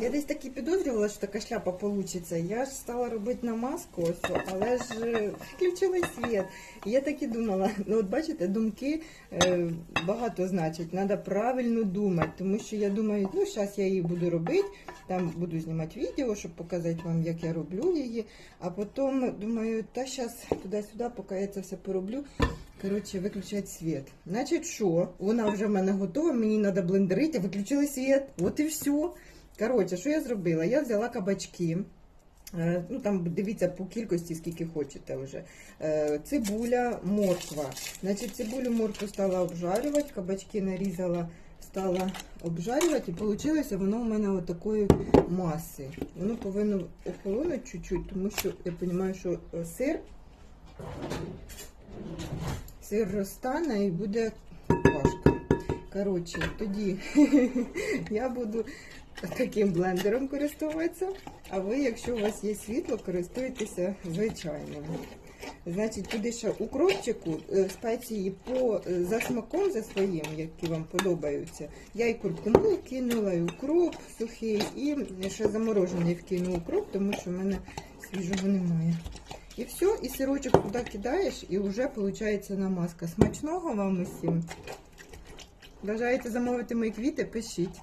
Я десь таки підозрювала, що така шляпа вийде. Я ж стала робити намазку, ось, але ж е, світ. І я так і думала, ну от бачите, думки е, багато значать. Треба правильно думати, тому що я думаю, ну зараз я її буду робити, там буду знімати відео, щоб показати вам, як я роблю її. А потім думаю, та зараз туди-сюди, поки я це все пороблю. Коротше, виключать світ. Значить, що? Вона вже в мене готова, мені треба блендерити, виключили світ. От і все. Коротше, що я зробила? Я взяла кабачки. Е, Ну, там дивіться по кількості, скільки хочете вже. Е, Цибуля, морква. Значить, цибулю, моркву стала обжарювати, кабачки нарізала, стала обжарювати, і вийшло воно у мене отакої маси. Воно повинно охолонути чуть-чуть, тому що я розумію, що е, сир, сир розтане і буде важко. Коротше, тоді я буду таким блендером користуватися, а ви, якщо у вас є світло, користуйтеся звичайним. Значить, туди ще укропчику, е, спеції по е, за смаком за своїм, які вам подобаються. Я і куркуму кинула, і укроп сухий, і ще заморожений вкину укроп, тому що в мене свіжого немає. І все, і сирочок туди кидаєш, і вже виходить намазка. Смачного вам усім! Бажаєте замовити мої квіти, пишіть.